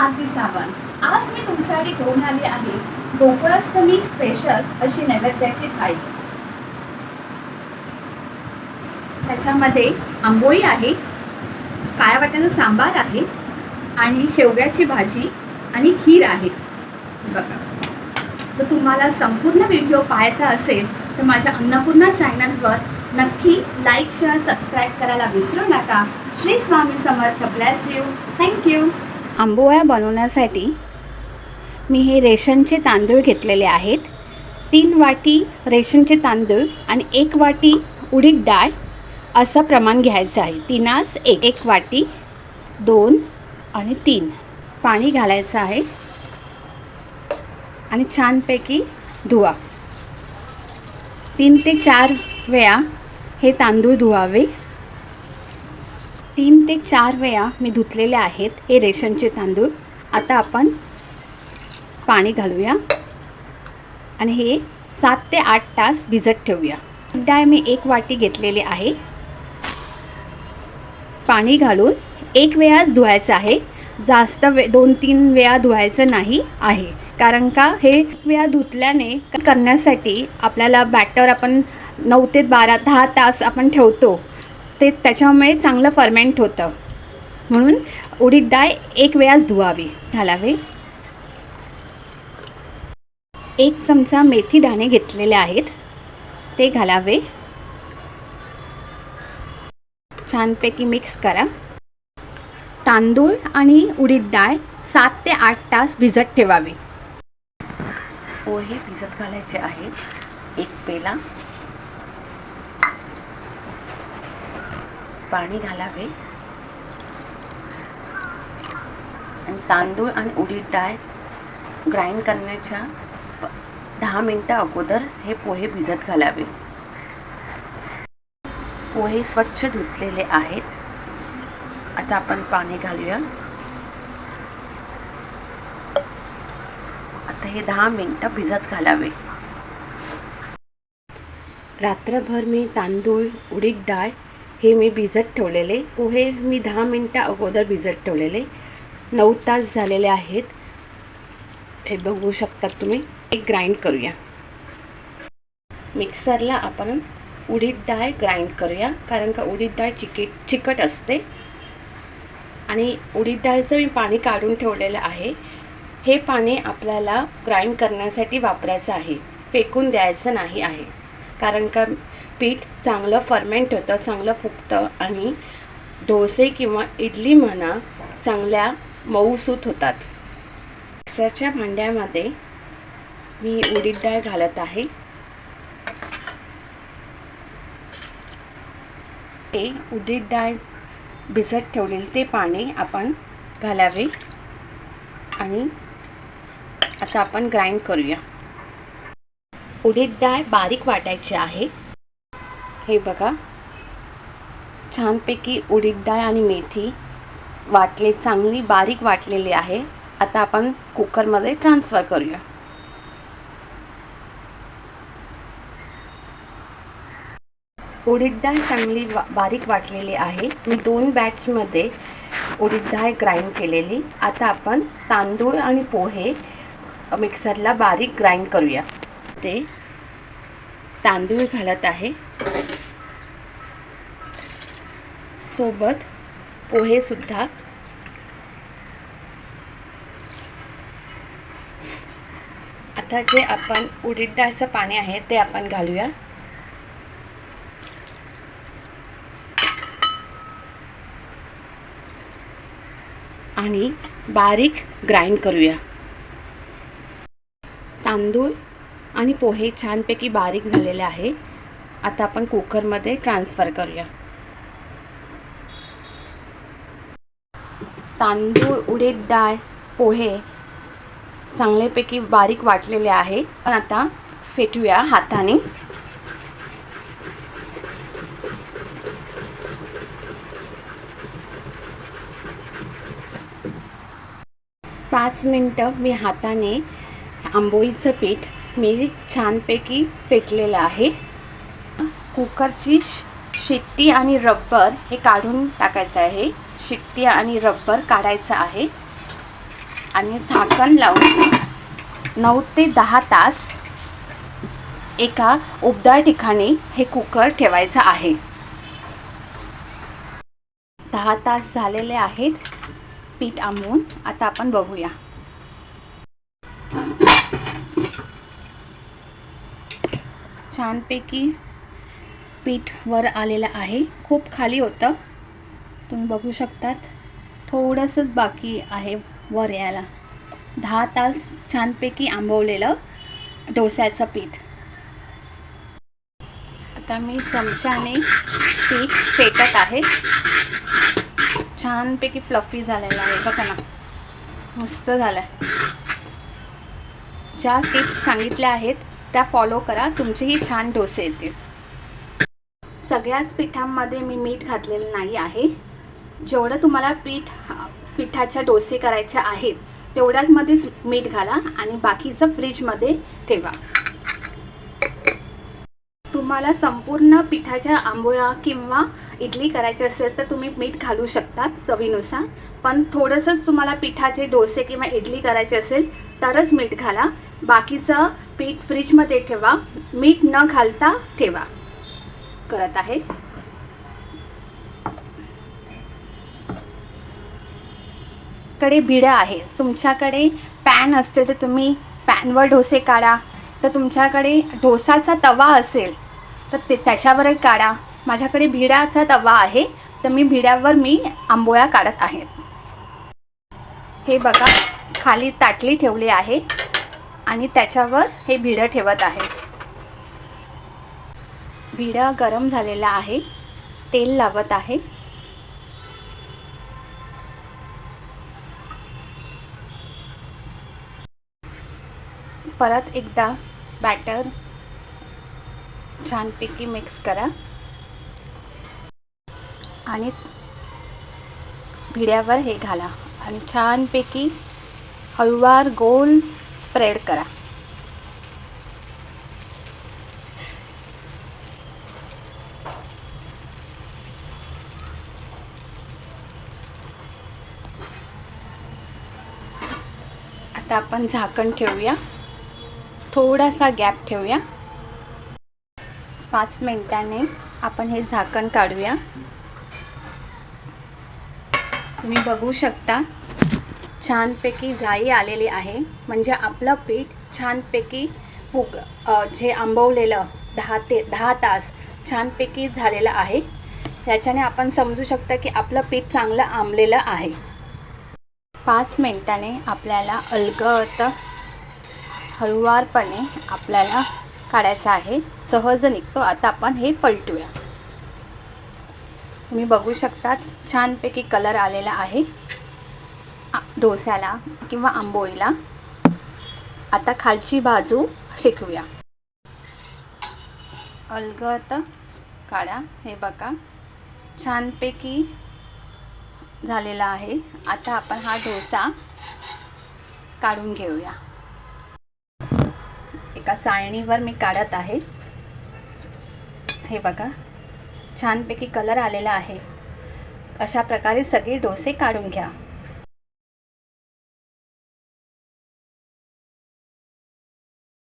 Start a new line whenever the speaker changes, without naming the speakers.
आरती सावंत. आज मी तुमच्यासाठी घेऊन आली आहे गोकुळाष्टमी स्पेशल अशी नैवेद्याची थाळी. त्याच्यामध्ये आंबोळी आहे काळ्या वाट्यानं सांबार आहे आणि शेवग्याची भाजी आणि खीर आहे. बघा. तर तुम्हाला संपूर्ण व्हिडिओ पाहायचा असेल तर माझ्या अन्नपूर्णा चॅनलवर नक्की लाईक शेअर सबस्क्राईब करायला विसरू नका. Shri Swami Samarth. Bless you thank you आंबोळ्या बनवण्यासाठी मी हे रेशनचे तांदूळ घेतलेले आहेत. तीन वाटी रेशनचे तांदूळ आणि एक वाटी उडीद डाळ असं प्रमाण घ्यायचं आहे. तीनास एक एक वाटी दोन आणि तीन. पाणी घालायचं आहे आणि छानपैकी धुवा. तीन ते चार वेळा हे तांदूळ धुवावे. तीन ते चार वेळा मी धुतलेले आहेत हे रेशनचे तांदूळ. आता आपण पाणी घालूया. आणि हे सात ते आठ तास भिजत ठेवूया. डाळ मी एक वाटी घेतलेली आहे. पाणी घालून एक वेळाच धुवायचं आहे. जास्त वे दोन तीन वेळा धुवायचं नाही आहे. कारण का? हे एक वेळा धुतल्याने करण्यासाठी आपल्याला बॅटर आपण नऊ ते बारा दहा तास आपण ठेवतो. ते त्याच्यामुळे चांगलं फर्मेंट होतं. म्हणून उडीद डाळ एक वेळाच धुवावी घालावे. एक चमचा मेथी दाणे घेतलेले आहेत ते घालावे. छानपैकी मिक्स करा. तांदूळ आणि उडीद डाळ सात ते आठ तास भिजत ठेवावी. पोहे भिजत घालायचे आहेत एक पेला. पाणी घालावे. आणि तांदूळ आणि उडीद डाळ ग्राइंड करण्याच्या दहा मिनटं अगोदर हे पोहे भिजत घालावे. पोहे स्वच्छ धुतलेले आहेत. आता आपण पाणी घालूया. आता हे दहा मिनटं भिजत घालावे. रात्रभर मी तांदूळ उडीद डाळ हे मी भिजत ठेवलेले. पोहे मी दहा मिनटं अगोदर भिजत ठेवलेले. नऊ तास झालेले आहेत. हे बघू शकतात तुम्ही. एक ग्राइंड करूया. मिक्सरला आपण उडीद डाळ ग्राइंड करूया. कारण का उडीद डाळ चिकीट चिकट असते. आणि उडीद डाळचं मी पाणी काढून ठेवलेलं आहे. हे पाणी आपल्याला ग्राइंड करण्यासाठी वापरायचं आहे. फेकून द्यायचं नाही आहे. कारण का पीठ चांगलं फर्मेंट होतं चांगलं फुगतं आणि डोसे किंवा इडली म्हणा चांगल्या मऊसूत होतात. मिक्सरच्या भांड्यामध्ये मी उडीद डाळ घालत आहे. ते उडीद डाळ भिजत ठेवलेले ते पाणी आपण घालावे आणि आता आपण ग्राइंड करूया. उडीद डाळ बारीक वाटायची आहे. हे बघा. छानपैकी उडीद डाळ आणि मेथी वाटले चांगली बारीक वाटलेली आहे. आता आपण कुकरमध्ये ट्रान्सफर करूया. उडीद डाळ चांगली वा बारीक वाटलेली आहे. मी दोन बॅचमध्ये उडीद डाळ ग्राइंड केलेली. आता आपण तांदूळ आणि पोहे मिक्सरला बारीक ग्राइंड करूया. ते तांदूळ घालत आहे. सोबत पोहेसुद्धा आता जे आपण उडीद डाळचं पाणी आहे ते आपण घालूया. आणि बारीक ग्राइंड करूया. तांदूळ आणि पोहे छानपैकी बारीक झालेले आहे. आता आपण कुकरमध्ये ट्रान्सफर करूया. तांदूळ उडीद डाळ पोहे चांगल्यापैकी बारीक वाटलेले आहे पण आता फेटूया हाताने. पाच मिनटं मी हाताने आंबोळीचं पीठ मी छानपैकी फेटलेलं आहे. कुकरची शिट्टी आणि रब्बर हे काढून टाकायचं आहे. शिट्टी आणि रब्बर काढायचं आहे. आणि झाकण लावून नऊ ते दहा तास एका उबदार ठिकाणी हे कुकर ठेवायचं आहे. दहा तास झालेले आहेत. पीठ आंबून आता आपण बघूया. छानपैकी पीठ वर आलेलं आहे. खूप खाली होतं. तुम्ही बघू शकतात. थोडंसंच बाकी आहे वर यायला. दहा तास छानपैकी आंबवलेलं डोस्याचं पीठ. आता मी चमच्याने पीठ फेटत आहे. छानपैकी फ्लफी झालेलं आहे. बघा ना. मस्त झालं आहे ज्या टिप्स सांगितल्या आहेत त्या फॉलो करा. तुमचेही छान डोसे येतील. सगळ्याच पिठांमध्ये मी मीठ घातलेलं नाही आहे. जेवढं तुम्हाला पीठ पिठाच्या डोसे करायच्या आहेत तेवढ्याचमध्येच मीठ घाला आणि बाकीचं फ्रीजमध्ये ठेवा. तुम्हाला संपूर्ण पिठाच्या आंबोळ्या किंवा इडली करायची असेल तर तुम्ही मीठ घालू शकता चवीनुसार. पण थोडंसंच तुम्हाला पिठाचे डोसे किंवा इडली करायचे असेल तरच मीठ घाला. बाकीचं पीठ फ्रीजमध्ये ठेवा. मीठ न घालता ठेवा. करत आहे. कडे भिडं आहे तुमच्याकडे पॅन असतील तर तुम्ही पॅनवर डोसे काढा. तर तुमच्याकडे डोसाचा तवा असेल तर ते त्याच्यावर काढा. माझ्याकडे भिड्याचा तवा आहे. तर मी भिड्यावर मी आंबोळ्या काढत आहे. हे बघा खाली ताटली ठेवली आहे आणि त्याच्यावर हे भिडं ठेवत आहे. भिडा गरम झालेला आहे. तेल लावत आहे. परत एकदा बॅटर छानपैकी मिक्स करा. आणि भिड्यावर हे घाला. आणि छानपैकी हळूवार गोल स्प्रेड करा. आता आपण झाकण ठेवूया. थोडासा गॅप ठेवूया. पाच मिनटाने आपण हे झाकण काढूया. तुम्ही बघू शकता छानपैकी जाई आलेली आहे. म्हणजे आपलं पीठ छानपैकी फुग जे आंबवलेलं दहा ते दहा तास छानपैकी झालेलं आहे. याच्याने आपण समजू शकता की आपलं पीठ चांगलं आंबलेलं आहे. पाच मिनटाने आपल्याला अलगत हळुवारपणे आपल्याला काढायचं आहे. सहज निघतो. आता आपण हे पलटूया. तुम्ही बघू शकता छानपैकी कलर आलेला आहे. डोस्याला किंवा आंबोळीला. आता खालची बाजू शिकवूया अलगत काढा. हे बघा. छानपैकी झालेला आहे. आता आपण हा डोसा काढून घेऊया. एका चाळणीवर मी काढत आहे. हे बघा छानपैकी कलर आलेला आहे. अशा प्रकारे सगळे डोसे काढून घ्या.